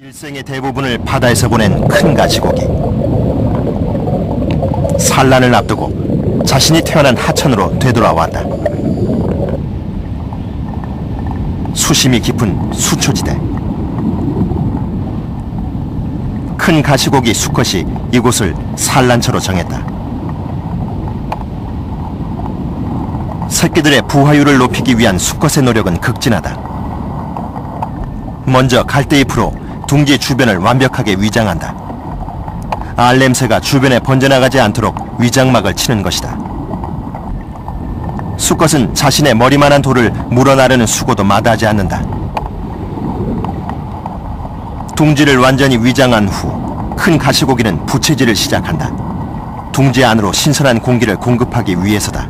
일생의 대부분을 바다에서 보낸 큰 가시고기. 산란을 앞두고 자신이 태어난 하천으로 되돌아왔다. 수심이 깊은 수초지대. 큰 가시고기 수컷이 이곳을 산란처로 정했다. 새끼들의 부화율을 높이기 위한 수컷의 노력은 극진하다. 먼저 갈대잎으로 둥지 주변을 완벽하게 위장한다. 알 냄새가 주변에 번져나가지 않도록 위장막을 치는 것이다. 수컷은 자신의 머리만한 돌을 물어나르는 수고도 마다하지 않는다. 둥지를 완전히 위장한 후 큰 가시고기는 부채질을 시작한다. 둥지 안으로 신선한 공기를 공급하기 위해서다.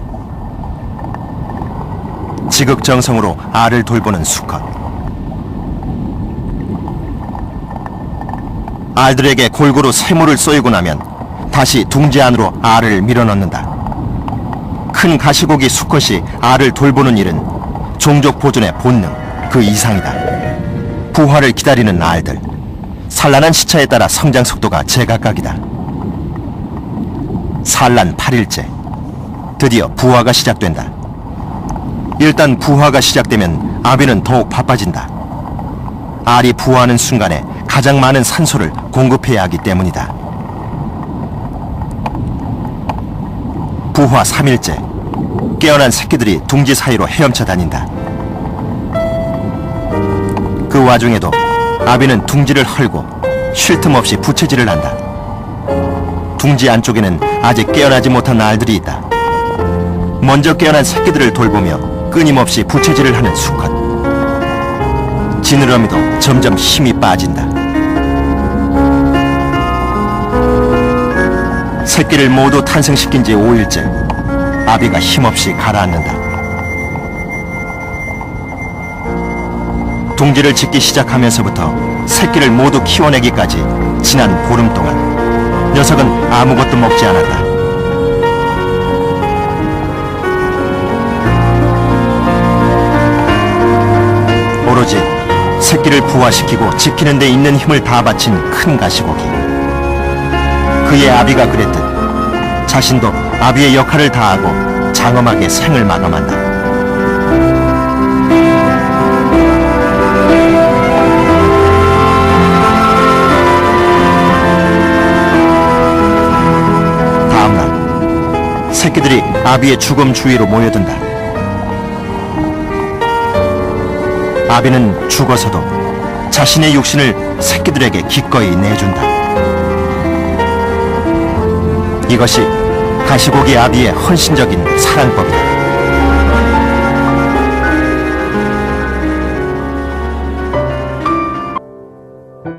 지극정성으로 알을 돌보는 수컷. 알들에게 골고루 세모를 쏘이고 나면 다시 둥지 안으로 알을 밀어넣는다. 큰 가시고기 수컷이 알을 돌보는 일은 종족 보존의 본능 그 이상이다. 부화를 기다리는 알들. 산란한 시차에 따라 성장 속도가 제각각이다. 산란 8일째. 드디어 부화가 시작된다. 일단 부화가 시작되면 아비는 더욱 바빠진다. 알이 부화하는 순간에 가장 많은 산소를 공급해야 하기 때문이다. 부화 3일째. 깨어난 새끼들이 둥지 사이로 헤엄쳐 다닌다. 그 와중에도 아비는 둥지를 헐고 쉴 틈 없이 부채질을 한다. 둥지 안쪽에는 아직 깨어나지 못한 알들이 있다. 먼저 깨어난 새끼들을 돌보며 끊임없이 부채질을 하는 수컷. 지느러미도 점점 힘이 빠진다. 새끼를 모두 탄생시킨 지 5일째. 아비가 힘없이 가라앉는다. 둥지를 짓기 시작하면서부터 새끼를 모두 키워내기까지 지난 보름 동안 녀석은 아무것도 먹지 않았다. 오로지 새끼를 부화시키고 지키는 데 있는 힘을 다 바친 큰 가시고기. 그의 아비가 그랬듯 자신도 아비의 역할을 다하고 장엄하게 생을 마감한다. 다음날 새끼들이 아비의 죽음 주위로 모여든다. 아비는 죽어서도 자신의 육신을 새끼들에게 기꺼이 내준다. 이것이 가시고기 아비의 헌신적인 사랑법이다.